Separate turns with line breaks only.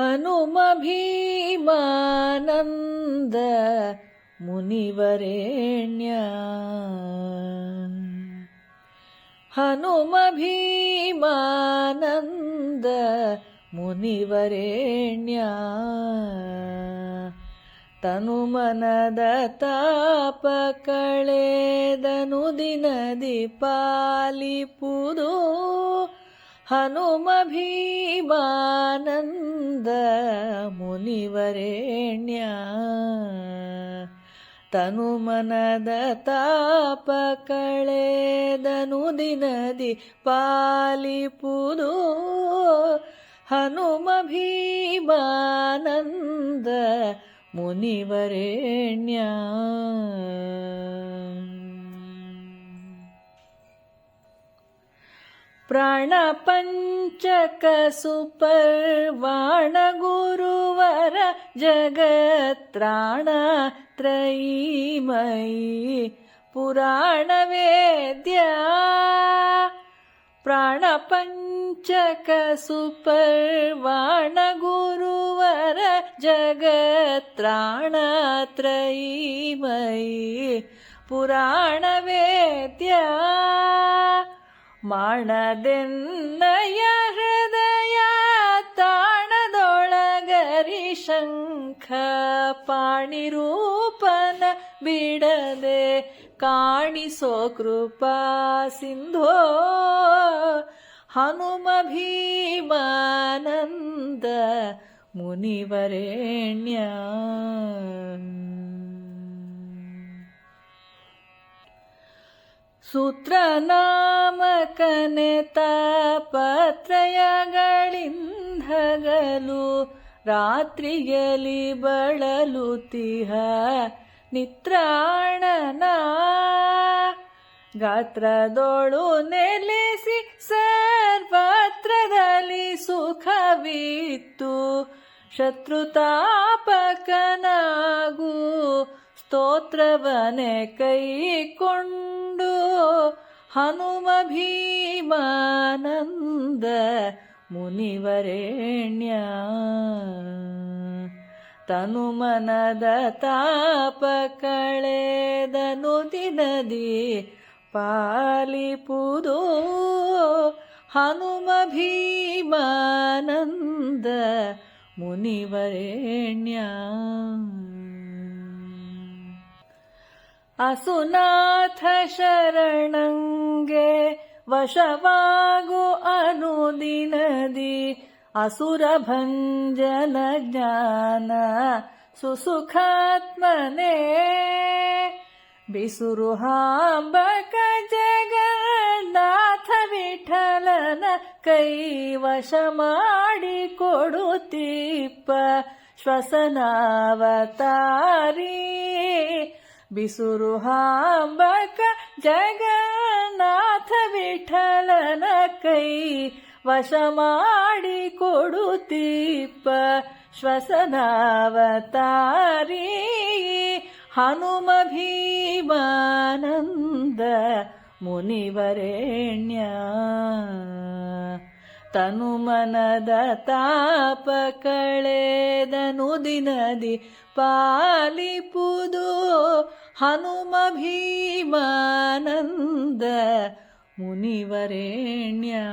ಹನುಮ ಭೀಮಾನಂದ ಮುನಿವರೆಣ್ಯ. ಹನುಮ ಭೀಮಾನಂದ ಮುನಿವರೆಣ್ಯ. ತನುಮನದ ತಾಪ ಕಳೆದನು ದಿನದಿ ಪಾಲಿಪುದು. ಹನುಮ ಭೀಮಾನಂದ ಮುನಿವರೇಣ್ಯ ತನುಮನದ ತಾಪ ಕಳೆದನು ದಿನದಿ ಪಾಲಿಪುದು. ಹನುಮ ಭೀಮಾನಂದ ಮುನಿವರೇಣ್ಯ. प्राणपञ्चकसुपर्वाणगुरुवर जगत्राणत्रयीमयी पुराणवेद्या प्राणपञ्चकसुपर्वाणगुरुवर जगत्राणत्रयीमयी पुराणवेद्या ಪುರಾಣ ವೇದ್ಯ ಪ್ರಾಣ ಪಂಚಕ ಸುಪರ್ವಾಣ ಗುರುವರ ಜಗತ್ರಾಣ ತ್ರಯೀಮಯಿ ಪುರಾಣ ವೇದ್ಯ ಮಾಡದೆನ್ನಯ ಹೃದಯ ತಾಣದೊಳಗರಿ ಶಂಖ ಪಾಣಿರೂಪನ ಬಿಡದೆ ಕಾಣಿಸೋ ಕೃಪಾ ಸಿಂಧೋ ಹನುಮ ಭೀಮಾನಂದ ಮುನಿವರೇಣ್ಯ ಸೂತ್ರನಾಮಕನೆ ತಾಪತ್ರಯಗಳಿಂದಗಲು ರಾತ್ರಿಯಲಿ ಬಳಲುತಿಹ ನಿತ್ರಾಣನ ಗಾತ್ರದೊಳು ನೆಲೆಸಿ ಸರ್ವತ್ರದಲ್ಲಿ ಸುಖವಿತ್ತು. ಶತ್ರುತಾಪಕನಾಗು ಸ್ತೋತ್ರವನೆ ಕೈಕೊಂಡು ಹನುಮ ಭೀಮಾನಂದ ಮುನಿವರೆಣ್ಯ. ತನುಮನದ ತಾಪ ಕಳೆದನು ದಿನದಿ ಪಾಲಿಪುದು. ಹನುಮ ಭೀಮಾನಂದ ಮುನಿವರೇಣ್ಯ. ಅಸುನಾಥ ಶರಣಂಗೆ ವಶವಾಗು ಅನುದಿನದಿ ಅಸುರ ಭಂಜನ ಜ್ಞಾನ ಸುಸುಖಾತ್ಮನೇ ಬಿಸುರು ಹಾಂಬಕ ಜಗನ್ನಾಥ ವಿಠಲನ ಕೈವಶ ಮಾಡಿ ಕೊಡುತ್ತೀಪ ಶ್ವಸನಾವತಾರಿ ಬಿಸುರು ಹಾಂಬಕ ಜಗನ್ನಾಥ ವಿಠಲನ ಕೈ ವಶ ಮಾಡಿ ಕೊಡುತ್ತೀಪ ಶ್ವಸನಾವತಾರಿ ಹನುಮ ಭೀಮಾನಂದ ಮುನಿವರೇಣ್ಯ ತನುಮನದ ತಾಪ ಕಳೆದನು ದಿನದಿ ಪಾಲಿಪುದು हनुमभीमानन्द मुनिवरेण्या।